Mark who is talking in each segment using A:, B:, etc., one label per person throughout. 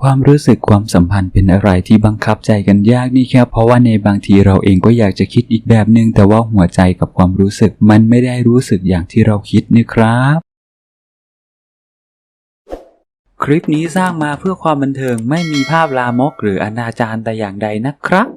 A: ความรู้สึกความสัมพันธ์เป็นอะไรที่บังคับใจกันยากนี่แค่เพราะว่าในบางทีเราเองก็อยากจะคิดอีกแบบหนึ่งแต่ว่าหัวใจกับความรู้สึกมันไม่ได้รู้สึกอย่างที่เราคิดนี่ครับ คลิปนี้สร้างมาเพื่อความบันเทิงไม่มีภาพลามกหรืออนาจารแต่อย่างใดนะครับ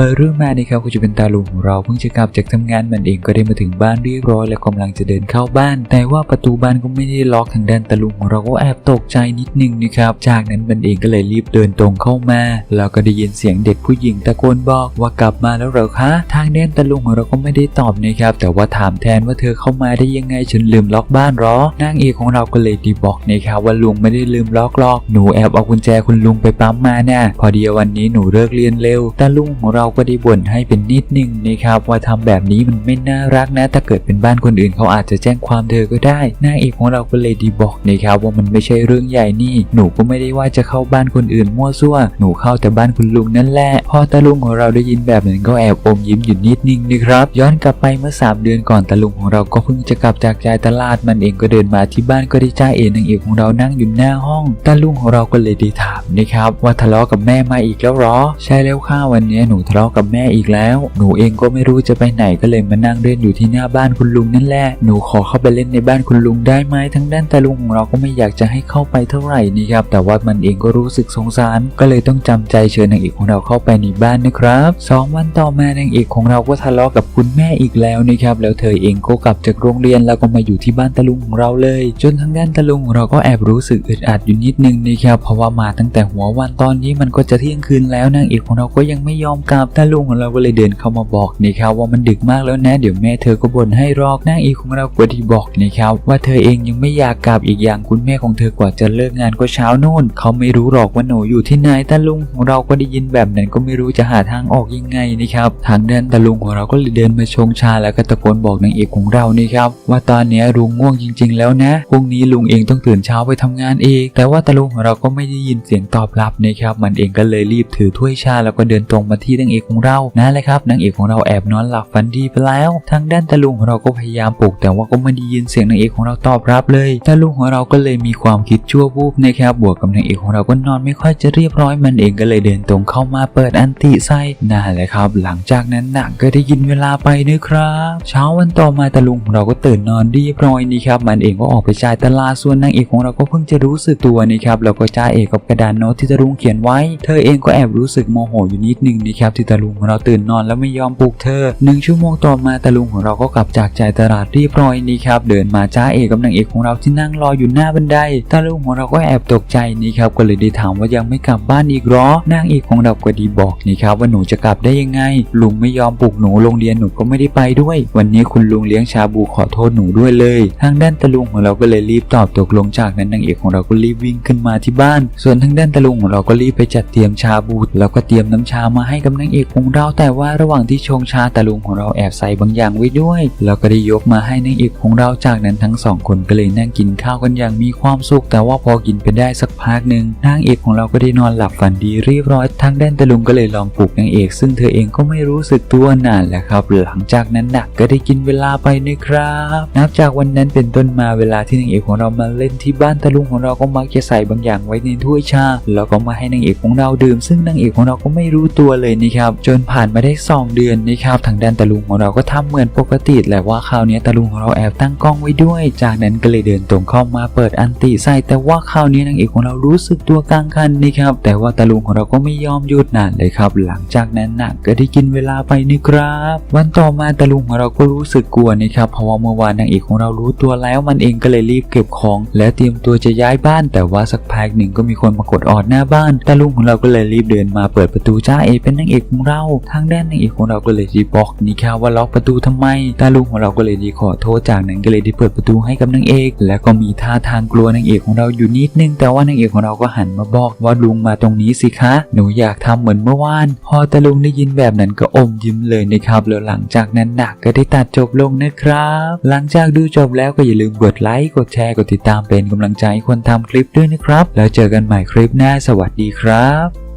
A: ปิดเรื่องมานะครับก็จะเป็นตาลุงของเราเพิ่งจะกลับจากทำงานมันเองก็ได้มาถึงบ้านเรียบร้อย และกำลังจะเดินเข้าบ้าน แต่ว่าประตูบ้านก็ไม่ได้ล็อกทางด้านตาลุงของเราก็แอบตกใจนิดนึงนะครับ จากนั้นมันเองก็เลยรีบเดินตรงเข้ามาแล้วก็ได้ยินเสียงเด็กผู้หญิงตะโกนบอกว่ากลับมาแล้วเหรอคะ ทางด้านตาลุงของเราก็ไม่ได้ตอบนะครับ แต่ว่าถามแทนว่าเธอเข้ามาได้ยังไงฉันลืมล็อกบ้านหรอนางเอกของเราก็เลยดีบอกนะครับว่าลุงไม่ได้ลืมล็อกล็อกหนูแอบเอากุญแจคุณลุงไปปั๊มมาน่ะพอดีวันนี้หนูเลิกเรียนเร็วตาลุงของเราก็ได้บ่นให้เป็นนิดนึงนะครับว่าทำแบบนี้มันไม่น่ารักนะ ถ้าเกิดเป็นบ้านคนอื่นเขาอาจจะแจ้งความเธอก็ได้นางเอกของเราก็เลยดีบอกนะครับว่ามันไม่ใช่เรื่องใหญ่นี่ หนูก็ไม่ได้ว่าจะเข้าบ้านคนอื่นมั่วซั่ว หนูเข้าแต่บ้านคุณลุงนั่นแหละพอตาลุงของเราได้ยินแบบนั้นก็แอบอมยิ้มอยู่นิดนึงนะครับ ย้อนกลับไปเมื่อ 3 เดือนก่อนตาลุงของเราก็เพิ่งจะกลับจากจ่ายตลาดมันเองก็เดินมาที่บ้านก็ได้จ้าเอนางเอกของเรานั่งอยู่หน้าห้องตาลุงของเราก็เลยได้ถามนะครับว่าทะเลาะกับแม่มาอีกแล้วหรอ ใช่แล้วค่ะวันนี้หนูทะเลาะกับแม่อีกแล้ว หนูเองก็ไม่รู้จะไปไหนก็เลยมานั่งเล่นอยู่ที่หน้าบ้านคุณลุงนั่นแหละ หนูขอเข้าไปเล่นในบ้านคุณลุงได้ไหมทั้งด้านตาลุงของเราก็ไม่อยากจะให้เข้าไปเท่าไหร่นี่ครับ แต่ว่ามันเองก็รู้สึกสงสาร ก็เลยต้องจำใจเชิญนางเอกของเราเข้าไปในบ้านนะครับสองวันต่อมานางเอกของเราก็ทะเลาะกับคุณแม่อีกแล้วนะครับ แล้วเธอเองก็กลับจากโรงเรียนแล้วก็มาอยู่ที่บ้านตาลุงของเราเลย จนทางด้านตาลุงของเราก็แอบรู้สึกอึดอัดอยู่นิดนึงนะครับ เพราะว่ามาตั้งแต่หัววันตอนนี้มันก็จะเที่ยงคืนแล้วนางเอกของเราก็ยังไม่ยอมกลับตาลุงของเราก็เลยเดินเข้ามาบอกนะครับว่ามันดึกมากแล้วนะ เดี๋ยวแม่เธอก็บ่นให้รอกนางอกของเราก็ดีบอกนะครับว่าเธอเองยังไม่อยากกลับอีกอย่างคุณแม่ของเธอกว่าจะเลิกงานก็เช้านู่น เขาไม่รู้หรอกว่าหนูอยู่ที่ไหนตาลุงของเราก็ได้ยินแบบนั้นก็ไม่รู้จะหาทางออกยังไงนะครับทางเด้านตาลุงของเราก็เลยเดินมาชงชาแล้วก็ตะโกนบอกนางเอกของเรานี่ครับว่าตอนนี้ลุงง่วงจริง ๆ แล้วนะพรุ่งนี้ลุงเองต้องตื่นเช้าไปทำงานเอง แต่ว่าตาลุงของเราก็ไม่ได้ยินเสียงตอบรับนะครับมันเองก็เลยรีบถือถ้วยชาแล้วก็เดินตรงมาที่นางเอกของเรานั่นแหละครับนางเอกของเราแอบนอนหลับฝันดีไปแล้ว ทางด้านตาลุงของเราก็พยายามปลุกแต่ว่าก็ไม่ได้ยินเสียงนางเอกของเราตอบรับเลยตาลุงของเราก็เลยมีความคิดชั่ววูบนะครับบวกกับนางเอกของเราก็นอนไม่ค่อยจะเรียบร้อยมันเองก็เลยเดินตรงเข้ามาเปิดอันติไส้นั่นแหละครับ หลังจากนั้นหนักก็ได้ยินเวลาไปนะครับ เช้าวันต่อมาตาลุงของเราก็ตื่นนอนเรียบร้อยนี่ครับมันเองก็ออกไปจ่ายตลาดส่วนนางเอกของเราก็เพิ่งจะรู้สึกตัวนี่ครับแล้วก็จ่าเอกกับกระดานโน้ตที่ตาลุงเขียนไว้ เธอเองก็แอบรู้สึกโมโหอยู่นิดนึงนะครับที่ตาลุงของเราตื่นนอนแล้วไม่ยอมปลุกเธอหนึ่งชั่วโมงต่อมาตาลุงของเราก็กลับจากจ่ายตลาดเรียบร้อยนี่ครับเดินมาจ้าเอกกับนางเอกของเราที่นั่งรออยู่หน้าบันไดตาลุงของเราก็แอบตกใจนี่ครับก็เลยได้ถามว่ายังไม่กลับบ้านอีกหรอนางเอกของเราก็ดีบอกนี่ครับว่าหนูจะกลับได้ยังไง ลุงไม่ยอมปลุกหนูโรงเรียนหนูก็ไม่ได้ไปด้วย วันนี้คุณลุงเลี้ยงชาบูขอโทษหนูด้วยเลย ทางด้านตาลุงของเราก็เลยรีบตอบตกลงจากนั้นนางเอกของเราก็รีบวิ่งขึ้นมาที่บ้าน ส่วนทางด้านตาลุงของเราก็รีบไปจัดเตรียมชาบูแล้วก็เตรียมน้ำชามาให้กับนางอกของเราแต่ว่าระหว่างที่ชงชาตาลุงของเราแอบใส่บางอย่างไว้ด้วยแล้วก็ได้ยกมาให้นางเอกของเราจากนั้นทั้งสองคนก็เลยนั่งกินข้าวกันอย่างมีความสุข แต่ว่าพอกินไปได้สักพักหนึ่งนางเอกของเราก็ได้นอนหลับฝันดีเรียบร้อยทางด้านตาลุงก็เลยลองปลุกนางเอก ซึ่งเธอเองก็ไม่รู้สึกตัวนานแหละครับ หลังจากนั้นนะก็ได้กินเวลาไปนะครับ นับจากวันนั้นเป็นต้นมาเวลาที่นางเอกของเรามาเล่นที่บ้านตาลุงของเราก็มักจะใส่บางอย่างไว้ในถ้วยชาแล้วก็มาให้นางเอกของเราดื่ม ซึ่งนางเอกของเราก็ไม่รู้ตัวเลยนะครับจนผ่านมาได้ 2 เดือนนะครับทางด้านตาลุงของเราก็ทำเหมือนปกติแหละว่าคราวนี้ตาลุงของเราแอบตั้งกล้องไว้ด้วย จากนั้นก็เลยเดินตรงเข้ามาเปิดอันติใส่แต่ว่าคราวนี้นางเอกของเรารู้สึกตัวกลางคันนะครับแต่ว่าตาลุงของเราก็ไม่ยอมหยุดนานเลยครับ หลังจากนั้นน่ะก็ได้กินเวลาไปนี่ครับ วันต่อมาตาลุงของเราก็รู้สึกกลัวนะครับเพราะว่าเมื่อวานนางเอกของเรารู้ตัวแล้วมันเองก็เลยรีบเก็บของ และเตรียมตัวจะย้ายบ้าน แต่ว่าสักพักหนึ่งก็มีคนมากดออดหน้าบ้านตาลุงของเราก็เลยรีบเดินมาเปิดประตูจ้าเอเป็นนางเอกของเราทางด้านนางเอกของเราก็เลยรีบบอกนี่ครับว่าล็อกประตูทำไมตาลุงของเราก็เลยดีขอโทษจากนั้นก็เลยได้เปิดประตูให้กับนางเอก และก็มีท่าทางกลัวนางเอกของเราอยู่นิดนึง แต่ว่านางเอกของเราก็หันมาบอกว่าลุงมาตรงนี้สิคะ หนูอยากทำเหมือนเมื่อวาน พอตาลุงได้ยินแบบนั้นก็อมยิ้มเลยนะครับ แล้วหลังจากนั้นหนักก็ได้ตัดจบลงนะครับ หลังจากดูจบแล้วก็อย่าลืมกดไลค์ กดแชร์ กดติดตามเป็นกำลังใจให้คนทำคลิปด้วยนะครับ แล้วเจอกันใหม่คลิปหน้า สวัสดีครับ